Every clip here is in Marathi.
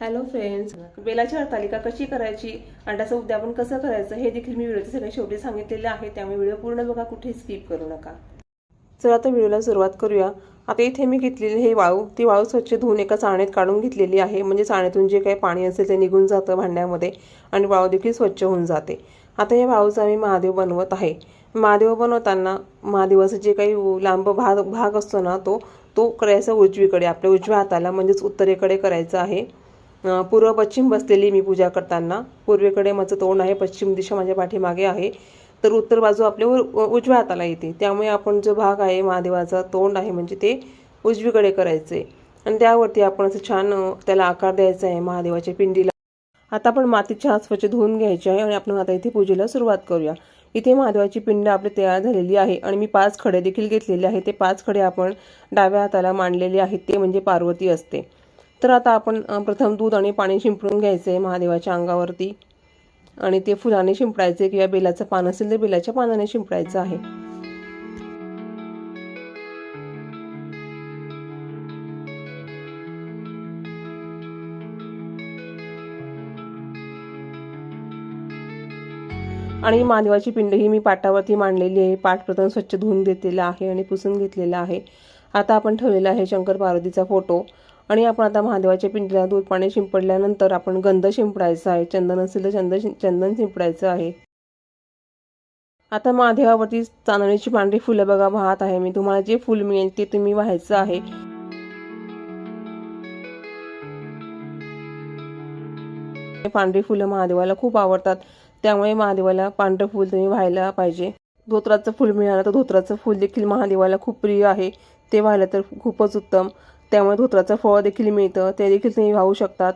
हॅलो फ्रेंड्स बेलाची हरतालिका कशी करायची? आणि त्याचं उद्यापन कसं करायचं? हे देखील मी व्हिडिओच्या सगळ्या शेवटी सांगितलेले आहे. त्यामुळे व्हिडिओ पूर्ण बघा कुठेही स्किप करू नका. चला आता व्हिडिओला सुरुवात करूया. आता इथे मी घेतलेली हे वाळू. ती वाळू स्वच्छ धुवून एका चाळणीत काढून घेतलेली आहे. म्हणजे चाळणीतून जे काही पाणी असेल ते निघून जातं भांड्यामध्ये आणि वाळू देखील स्वच्छ होऊन जाते. आता हे वाळूचा मी महादेव बनवत आहे. महादेव बनवताना महादेवाचं जे काही लांब भाग भाग असतो ना तो तो करायचा उजवीकडे आपल्या उजव्या हाताला म्हणजेच उत्तरेकडे करायचा आहे. पूर्व पश्चिम बसलेली मी पूजा करताना. पूर्वेकडे माझं तोंड आहे पश्चिम दिशा माझ्या पाठीमागे आहे. तर उत्तर बाजू आपल्या उजव्या हाताला येते. त्यामुळे आपण जो भाग आहे महादेवाचा तोंड आहे म्हणजे ते उजवीकडे करायचे आणि त्यावरती आपण असं छान त्याला आकार द्यायचा आहे महादेवाच्या पिंडीला. आता आपण मातीच्या आसपासचे स्वच्छ धुवून घ्यायचे आहे आणि आपण आता इथे पूजेला सुरुवात करूया. इथे महादेवाची पिंड आपली तयार झालेली आहे आणि मी पाच खडे देखील घेतलेले आहे ते पाच खडे आपण डाव्या हाताला मांडलेले आहेत. ते म्हणजे पार्वती असते. तर आता आपण प्रथम दूध आणि पाणी शिंपडून घ्यायचं आहे महादेवाच्या अंगावरती. आणि ते फुलाने शिंपडायचे किंवा बेलाचं पान असेल तर बेलाच्या पानाने शिंपडायचं आहे. आणि महादेवाची पिंड ही मी पाटावरती मांडलेली आहे. पाठ प्रथम स्वच्छ धुवून घेतलेला आहे आणि पुसून घेतलेला आहे. आता आपण ठेवलेला आहे शंकर पार्वतीचा फोटो. आणि आपण आता महादेवाच्या पिंडीला दूध पाणी शिंपडल्यानंतर आपण गंध शिंपडायचा आहे चंदन असेल तर चंदन चंदन शिंपडायचं आहे. आता महादेवावरती चांदणीची पांढरी फुलं बघा वाहत आहे. मी तुम्हाला जे फुल मिळेल ते तुम्ही व्हायचं आहे. पांढरी फुलं महादेवाला खूप आवडतात. त्यामुळे महादेवाला पांढरं फुल तुम्ही व्हायला पाहिजे. धोत्राचं फुल मिळालं तर धोत्राचं फुल देखील महादेवाला खूप प्रिय आहे. ते व्हायला तर खूपच उत्तम. त्यामुळे धोत्राचं फळ देखील मिळतं ते देखील तुम्ही वाहू शकतात.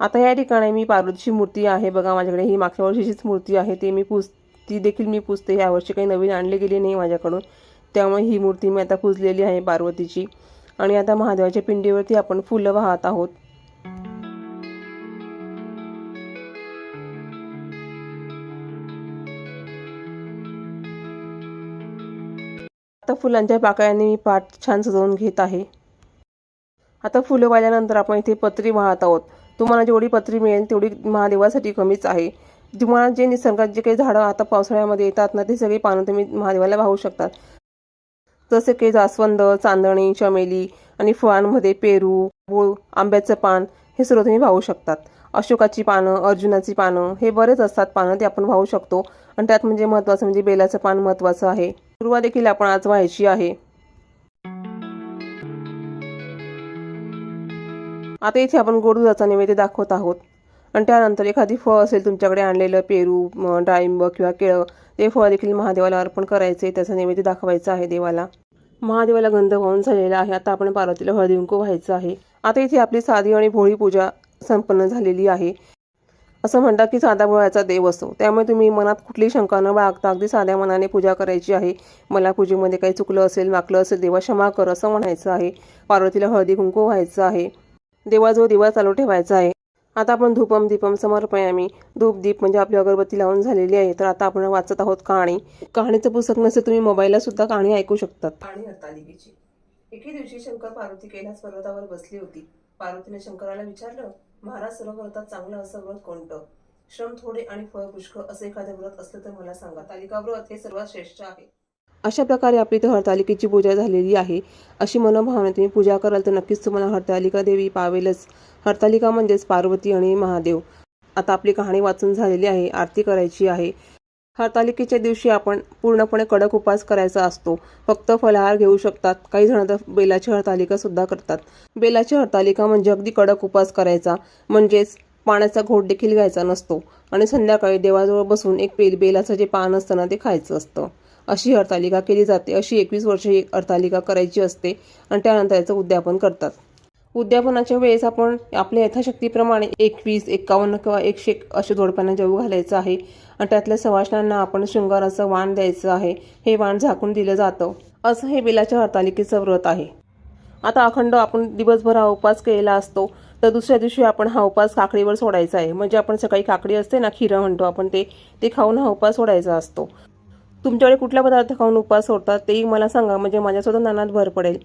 आता या ठिकाणी मी पार्वतीची मूर्ती आहे बघा माझ्याकडे ही मागच्या वर्षीचीच मूर्ती आहे ते मी पूज ती देखील मी पुजते यावर्षी काही नवीन आणली गेली नाही माझ्याकडून त्यामुळे ही मूर्ती मी आता पुजलेली आहे पार्वतीची. आणि आता महादेवाच्या पिंडीवरती आपण फुलं वाहत आहोत. आता फुलांच्या पाकळ्यांनी मी पाठ छान सजवून घेत आहे. आता फुलं वाहिल्यानंतर आपण इथे पत्री वाहत आहोत. तुम्हाला जेवढी पत्री मिळेल तेवढी महादेवासाठी कमीच आहे. तुम्हाला जे निसर्गात जे काही झाडं आता पावसाळ्यामध्ये येतात ना ते सगळी पानं तुम्ही महादेवाला वाहू शकतात. जसे की जास्वंद चांदणी चमेली आणि फळांमध्ये पेरू गुळ आंब्याचं पान हे सर्व तुम्ही वाहू शकतात. अशोकाची पानं अर्जुनाची पानं हे बरेच असतात पानं ते आपण वाहू शकतो. आणि त्यात म्हणजे महत्त्वाचं म्हणजे बेलाचं पान महत्त्वाचं आहे. सुरुवात देखील आपण आज व्हायची आहे. आता इथे आपण गोड दुधाचा नैवेद्य दाखवत आहोत. आणि त्यानंतर एखादी फळ असेल तुमच्याकडे आणलेलं पेरू डाळिंब किंवा केळं ते फळ देखील महादेवाला अर्पण करायचे त्याचा नैवेद्य दाखवायचा आहे देवाला. महादेवाला गंध वाहून झालेला आहे. आता आपण पार्वतीला हळदी व्हायचं आहे. आता इथे आपली साधी आणि भोळी पूजा संपन्न झालेली आहे. असं म्हणतात की साधा भोळ्याचा देव असतो त्यामुळे तुम्ही मनात कुठली शंका न बाळगता अगदी साध्या मनाने पूजा करायची आहे. मला पूजेमध्ये काही चुकलं असेल वाकलं असेल देवा क्षमा कर असं म्हणायचं आहे. पार्वतीला हळदी कुंकू व्हायचं आहे. देवाजवळ दिवा चालू ठेवायचा आहे. आता आपण धूपम दीपम समर्पयामी धूप दीप म्हणजे आपली अगरबत्ती लावून झालेली आहे. तर आता आपण वाचत आहोत कहाणी. कहाणीचं पुस्तक नसेल तुम्ही मोबाईलला सुद्धा कहाणी ऐकू शकतात. कहाणी हत्तालिकेची एके दिवशी शंकर पार्वती कैलास पर्वतावर बसली होती. पार्वतीने शंकराला विचारलं महाराज सर्व व्रतात चांगलं असं व्रत कोणतं? श्रम थोडे आणि फळ पुष्कळ असं एखादं व्रत असलं तर मला सांगा. तालिका व्रत हे सर्वात श्रेष्ठ आहे. अशा प्रकारे आपली इथं हरतालिकेची पूजा झालेली आहे. अशी मनोभावना तुम्ही पूजा कराल तर नक्कीच तुम्हाला हरतालिका देवी पावेलच. हरतालिका म्हणजेच पार्वती आणि महादेव. आता आपली कहाणी वाचून झालेली आहे आरती करायची आहे. हरतालिकेच्या दिवशी आपण पूर्णपणे कडक उपास करायचा असतो. फक्त फलाहार घेऊ शकतात. काही जण तर बेलाची हरतालिका सुद्धा करतात. बेलाची हरतालिका म्हणजे अगदी कडक उपास करायचा. म्हणजेच पाण्याचा घोट देखील घ्यायचा नसतो. आणि संध्याकाळी देवाजवळ बसून एक बेल बेलाचं जे पान असतं ना ते खायचं असतं. अशी हरतालिका केली जाते. अशी एकवीस वर्ष ही हरतालिका करायची असते आणि त्यानंतर याचं उद्यापन करतात. उद्यापनाच्या वेळेस आपण आपल्या यथाशक्तीप्रमाणे एकवीस एकावन्न किंवा एकशे असे जोडप्यांना जेवू घालायचं आहे आणि त्यातल्या सवाशणांना आपण शृंगाराचं वाण द्यायचं आहे. हे वाण झाकून दिलं जातं. असं हे बिलाच्या हरतालिकेचं व्रत आहे. आता अखंड आपण दिवसभर हा उपवास केलेला असतो. तर दुसऱ्या दिवशी आपण हा उपवास काकडीवर सोडायचा आहे. म्हणजे आपण सकाळी काकडी असते ना खिरं म्हणतो आपण ते ते खाऊन हा उपवास सोडायचा असतो. तुमच्याकडे कुठला पदार्थ खाऊन उपवास सोडतात तेही मला सांगा. म्हणजे माझ्यासुद्धा नानात भर पडेल.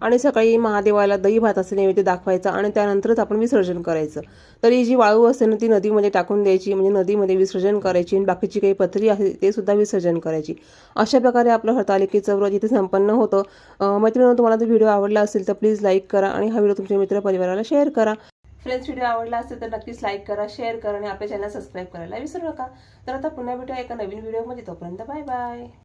आणि सकाळी महादेवाला दही भाताचं नैवेद्य दाखवायचा आणि त्यानंतरच आपण विसर्जन करायचं. तर ही जी वाळू असते ना ती नदीमध्ये टाकून द्यायची. म्हणजे नदीमध्ये विसर्जन करायची आणि बाकीची काही पथरी आहे ते सुद्धा विसर्जन करायची. अशा प्रकारे आपलं हरतालिकेचं व्रत इथे संपन्न होतं. मैत्रिणी तुम्हाला जर व्हिडिओ आवडला असेल तर प्लीज लाईक करा आणि हा व्हिडिओ तुमच्या मित्रपरिवाराला शेअर करा. फ्रेंड्स व्हिडिओ आवडला असेल तर नक्कीच लाईक करा शेअर करा आणि आपल्या चॅनल सबस्क्राईब करायला विसरू नका. तर आता पुन्हा भेटूया एका नवीन व्हिडिओमध्ये. तोपर्यंत बाय बाय.